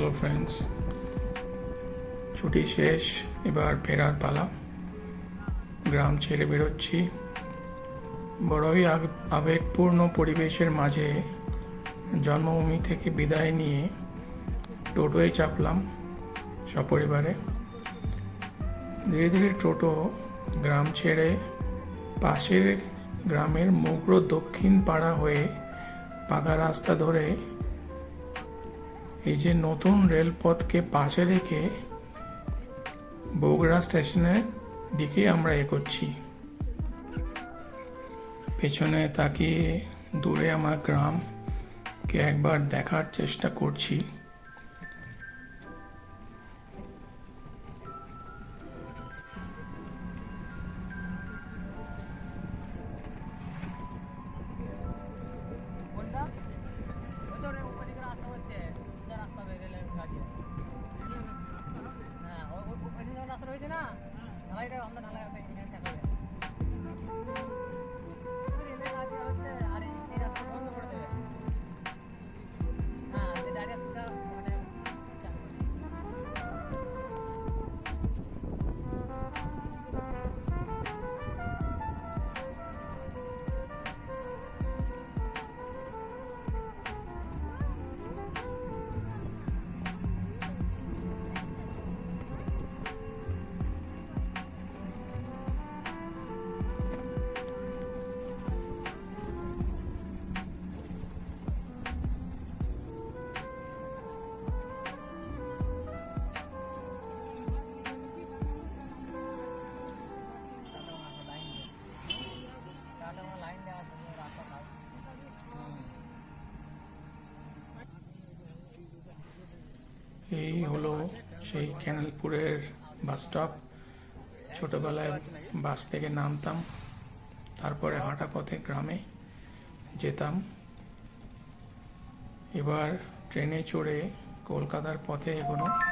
Hello friends. ছুটি শেষ, এবার ফেরার পালা। গ্রাম ছেড়ে বেরোচ্ছি। বড়ই আবেগপূর্ণ পরিবেশের মাঝে জন্মভূমি থেকে বিদায় নিয়ে টোটোয় চাপলাম সপরিবারে। ধীরে ধীরে টোটো গ্রাম ছেড়ে পাশের গ্রামের মুগ্র দক্ষিণ পাড়া হয়ে পাকা রাস্তা ধরে এই যে নতুন রেলপথকে পাশে রেখে বগুড়া স্টেশনের দিকে আমরা এগোচ্ছি। পেছনে তাকিয়ে দূরে আমার গ্রামকে একবার দেখার চেষ্টা করছি। ஐடியா வந்து நல்லா இருக்கு এই হলো সেই ক্যানেলপুরের বাস স্টপ ছোটোবেলায় বাস থেকে নামতাম, তারপরে হাঁটা পথে গ্রামে যেতাম। এবার ট্রেনে চড়ে কলকাতার পথে এগোনো।